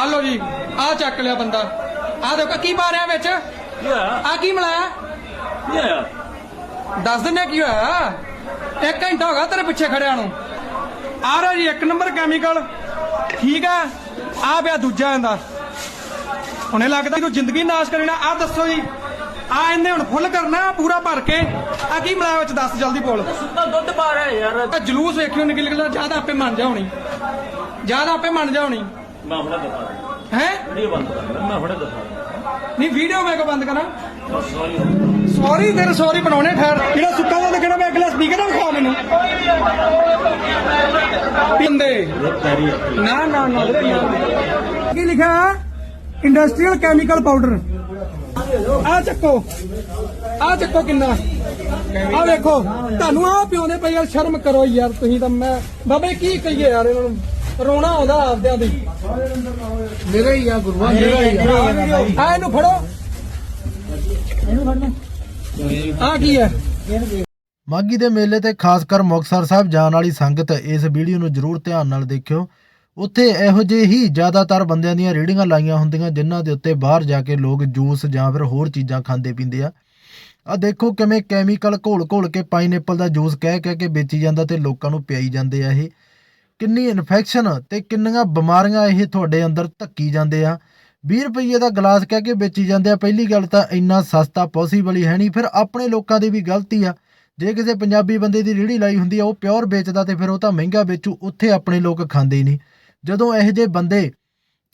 ਆ ਲੋ ਜੀ ਆ ਚੱਕ ਲਿਆ ਬੰਦਾ। ਆ ਦੇਖੋ ਕੀ ਪਾ ਰਿਹਾ ਵਿੱਚ? ਆ ਕੀ ਮਿਲਾਇਆ ਕੀ ਹੋਇਆ? ਦੱਸ ਦਿੰਨੇ ਕੀ ਹੋਇਆ। ਇੱਕ ਘੰਟਾ ਹੋ ਗਿਆ ਤੇਰੇ ਪਿੱਛੇ ਖੜਿਆ ਨੂੰ। ਆ ਰਿਹਾ ਜੀ ਇੱਕ ਨੰਬਰ ਕੈਮੀਕਲ ਠੀਕ ਆ? ਆ ਪਿਆ ਦੂਜਾ ਇਹਦਾ। ਹੁਣੇ ਲੱਗਦਾ ਤੂੰ ਜ਼ਿੰਦਗੀ ਨਾਸ਼ ਕਰਨਾ ਆ ਦੱਸੋ ਜੀ। ਆ ਇਹਨੇ ਹੁਣ ਫੁੱਲ ਕਰਨਾ ਪੂਰਾ ਭਰ ਕੇ। ਆ ਕੀ ਮਿਲਾਇਆ ਵਿੱਚ ਦੱਸ ਜਲਦੀ ਬੋਲ। ਸੁੱਤਾ ਦੁੱਧ ਪਾ ਰਿਹਾ ਯਾਰ। ਜਲੂਸ ਵੇਖਿਓ ਨਿਕਲ ਨਿਕਲਦਾ ਜ਼ਿਆਦਾ ਆਪੇ ਮੰਨ ਜਾ ਹੋਣੀ ਜ਼ਿਆਦਾ ਆਪੇ ਮੰਨ ਜਾ ਹੋਣੀ ਮੈਂ ਹੁਣੇ ਦੱਸਾਂ ਹੈ? ਵੀਡੀਓ ਬੰਦ ਕਰ ਮੈਂ ਹੁਣੇ ਦੱਸਾਂ ਨਹੀਂ ਵੀਡੀਓ ਮੈਂ ਕੋ ਬੰਦ ਕਰਾਂ? ਸੌਰੀ ਸੌਰੀ ਤੇਰੇ ਸੌਰੀ ਬਣਾਉਣੇ ਠਹਿਰ ਜਿਹੜਾ ਸੁੱਕਾ ਦਾ ਲੱਗਣਾ ਮੈਂ ਅਗਲਾ ਸਪੀਕਰ ਨਾ ਵਿਖਾ ਮੈਨੂੰ। ਪਿੰਦੇ ਨਾ ਨਾ ਨਾ ਕੀ ਲਿਖਿਆ ਇੰਡਸਟਰੀਅਲ ਕੈਮੀਕਲ ਪਾਊਡਰ ਆ ਚੱਕੋ। ਆ ਚੱਕੋ ਕਿੰਨਾ। ਆ ਵੇਖੋ। ਤੁਹਾਨੂੰ ਆ ਪਿਉਂਦੇ ਪਈ ਯਾਰ ਸ਼ਰਮ ਕਰੋ ਯਾਰ ਤੁਸੀਂ ਤਾਂ ਮੈਂ ਬਾਬੇ ਕੀ ਕਹੀਏ ਯਾਰ ਇਹਨਾਂ ਨੂੰ? ਰੋਣਾ ਆਉਂਦਾ ਆਪਦਿਆਂ ਦੀ। ਮੇਰਾ ਹੀ ਆ ਗੁਰੂਆ ਮੇਰਾ ਹੀ ਆ। ਆ ਇਹਨੂੰ ਫੜੋ। ਆ ਕੀ ਹੈ? ਮਾਗੀ ਦੇ ਮੇਲੇ ਤੇ ਖਾਸ ਕਰ ਮੁਕਤਸਰ ਸਾਹਿਬ ਜਾਣ ਵਾਲੀ ਸੰਗਤ ਇਸ ਵੀਡੀਓ ਨੂੰ ਜਰੂਰ ਧਿਆਨ ਨਾਲ ਦੇਖਿਓ। ਉੱਥੇ ਇਹੋ ਜਿਹੇ ਹੀ ਜ਼ਿਆਦਾਤਰ ਬੰਦਿਆਂ ਦੀਆਂ ਰੀਡਿੰਗਾਂ ਲਾਈਆਂ ਹੁੰਦੀਆਂ ਜਿਨ੍ਹਾਂ ਦੇ ਉੱਤੇ ਬਾਹਰ ਜਾ ਕੇ ਲੋਕ ਜੂਸ ਜਾਂ ਫਿਰ ਹੋਰ ਚੀਜ਼ਾਂ ਖਾਂਦੇ ਪੀਂਦੇ ਆ। ਆ ਦੇਖੋ ਕਿਵੇਂ ਕੈਮੀਕਲ ਘੋਲ-ਘੋਲ ਕੇ ਪਾਈਨਐਪਲ ਦਾ ਜੂਸ ਕਹਿ ਕਹਿ ਕੇ ਵੇਚੀ ਜਾਂਦਾ ਤੇ ਲੋਕਾਂ ਨੂੰ ਪਿਆਈ ਜਾਂਦੇ ਆ ਇਹ। ਕਿੰਨੀ ਇਨਫੈਕਸ਼ਨ ਤੇ ਕਿੰਨੀਆਂ ਬਿਮਾਰੀਆਂ ਇਹ ਤੁਹਾਡੇ ਅੰਦਰ ਧੱਕੀ ਜਾਂਦੇ ਆ। 20 ਰੁਪਏ ਦਾ ਗਲਾਸ ਕਹਿ ਕੇ ਵੇਚੀ ਜਾਂਦੇ ਆ। ਪਹਿਲੀ ਗੱਲ ਤਾਂ ਇੰਨਾ ਸਸਤਾ ਪੋਸੀਬਲ ਹੀ ਹੈ ਨਹੀਂ। ਫਿਰ ਆਪਣੇ ਲੋਕਾਂ ਦੀ ਵੀ ਗਲਤੀ ਆ। ਜੇ ਕਿਸੇ ਪੰਜਾਬੀ ਬੰਦੇ ਦੀ ਰੇਹੜੀ ਲਾਈ ਹੁੰਦੀ ਆ, ਉਹ ਪਿਓਰ ਵੇਚਦਾ ਤੇ ਫਿਰ ਉਹ ਤਾਂ ਮਹਿੰਗਾ ਵੇਚੂ, ਉੱਥੇ ਆਪਣੇ ਲੋਕ ਖਾਂਦੇ ਹੀ ਨਹੀਂ। ਜਦੋਂ ਇਹੋ ਜਿਹੇ ਬੰਦੇ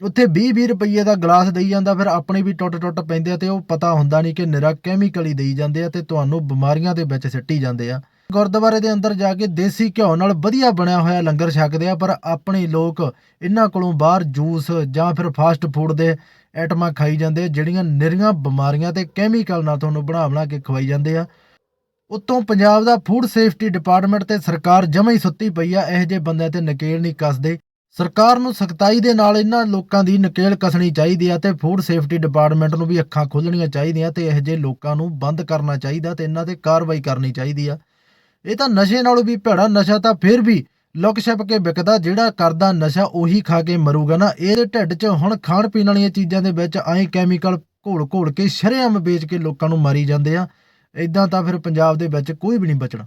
ਉੱਥੇ 20-20 ਰੁਪਏ ਦਾ ਗਲਾਸ ਦੇਈ ਜਾਂਦਾ, ਫਿਰ ਆਪਣੇ ਵੀ ਟੁੱਟ-ਟੁੱਟ ਪੈਂਦੇ ਆ ਤੇ ਉਹ ਪਤਾ ਹੁੰਦਾ ਨਹੀਂ ਕਿ ਨਿਰਾ ਕੈਮੀਕਲ ਹੀ ਦੇਈ ਜਾਂਦੇ ਆ ਤੇ ਤੁਹਾਨੂੰ ਬਿਮਾਰੀਆਂ ਦੇ ਵਿੱਚ ਸਿੱਟੀ ਜਾਂਦੇ ਆ। ਗੁਰਦੁਆਰੇ ਦੇ ਅੰਦਰ ਜਾ ਕੇ ਦੇਸੀ ਘਿਓ ਨਾਲ ਵਧੀਆ ਬਣਿਆ ਹੋਇਆ ਲੰਗਰ ਛਕਦੇ ਆ, ਪਰ ਆਪਣੇ ਲੋਕ ਇਹਨਾਂ ਕੋਲੋਂ ਬਾਹਰ ਜੂਸ ਜਾਂ ਫਿਰ ਫਾਸਟ ਫੂਡ ਦੇ ਆਈਟਮਾਂ ਖਾਈ ਜਾਂਦੇ ਜਿਹੜੀਆਂ ਨਿਰੀਆਂ ਬਿਮਾਰੀਆਂ ਤੇ ਕੈਮੀਕਲ ਨਾਲ ਤੁਹਾਨੂੰ ਬਣਾ ਬਣਾ ਕੇ ਖਵਾਈ ਜਾਂਦੇ ਆ। ਉੱਤੋਂ ਪੰਜਾਬ ਦਾ ਫੂਡ ਸੇਫਟੀ ਡਿਪਾਰਟਮੈਂਟ ਤੇ ਸਰਕਾਰ ਜਮਾਂ ਹੀ ਸੁੱਤੀ ਪਈ ਆ, ਇਹੋ ਜਿਹੇ ਬੰਦਿਆਂ ਤੇ ਨਕੇਲ ਨਹੀਂ ਕੱਸਦੇ। ਸਰਕਾਰ ਨੂੰ ਸਖਤਾਈ ਦੇ ਨਾਲ ਇਹਨਾਂ ਲੋਕਾਂ ਦੀ ਨਕੇਲ ਕਸਣੀ ਚਾਹੀਦੀ ਆ ਤੇ ਫੂਡ ਸੇਫਟੀ ਡਿਪਾਰਟਮੈਂਟ ਨੂੰ ਵੀ ਅੱਖਾਂ ਖੋਲਣੀਆਂ ਚਾਹੀਦੀਆਂ ਤੇ ਇਹੋ ਜਿਹੇ ਲੋਕਾਂ ਨੂੰ ਬੰਦ ਕਰਨਾ ਚਾਹੀਦਾ ਤੇ ਇਹਨਾਂ ਤੇ ਕਾਰਵਾਈ ਕਰਨੀ ਚਾਹੀਦੀ ਆ। ਇਹ ਤਾਂ ਨਸ਼ੇ ਨਾਲੋਂ ਵੀ ਭੈੜਾ ਨਸ਼ਾ ਤਾਂ ਫਿਰ ਵੀ ਲੁਕ ਛਿਪ ਕੇ ਵਿਕਦਾ, ਜਿਹੜਾ ਕਰਦਾ ਨਸ਼ਾ ਉਹੀ ਖਾ ਕੇ ਮਰੂਗਾ ਨਾ। ਇਹਦੇ ਢਿੱਡ 'ਚ ਹੁਣ ਖਾਣ ਪੀਣ ਵਾਲੀਆਂ ਚੀਜ਼ਾਂ ਦੇ ਵਿੱਚ ਐਂ ਕੈਮੀਕਲ ਘੋਲ ਘੋਲ ਕੇ ਸ਼ਰੇਆਮ ਵੇਚ ਕੇ ਲੋਕਾਂ ਨੂੰ ਮਾਰੀ ਜਾਂਦੇ ਆ। ਇਦਾਂ ਤਾਂ ਫਿਰ ਪੰਜਾਬ ਦੇ ਵਿੱਚ ਕੋਈ ਵੀ ਨਹੀਂ ਬਚਣਾ।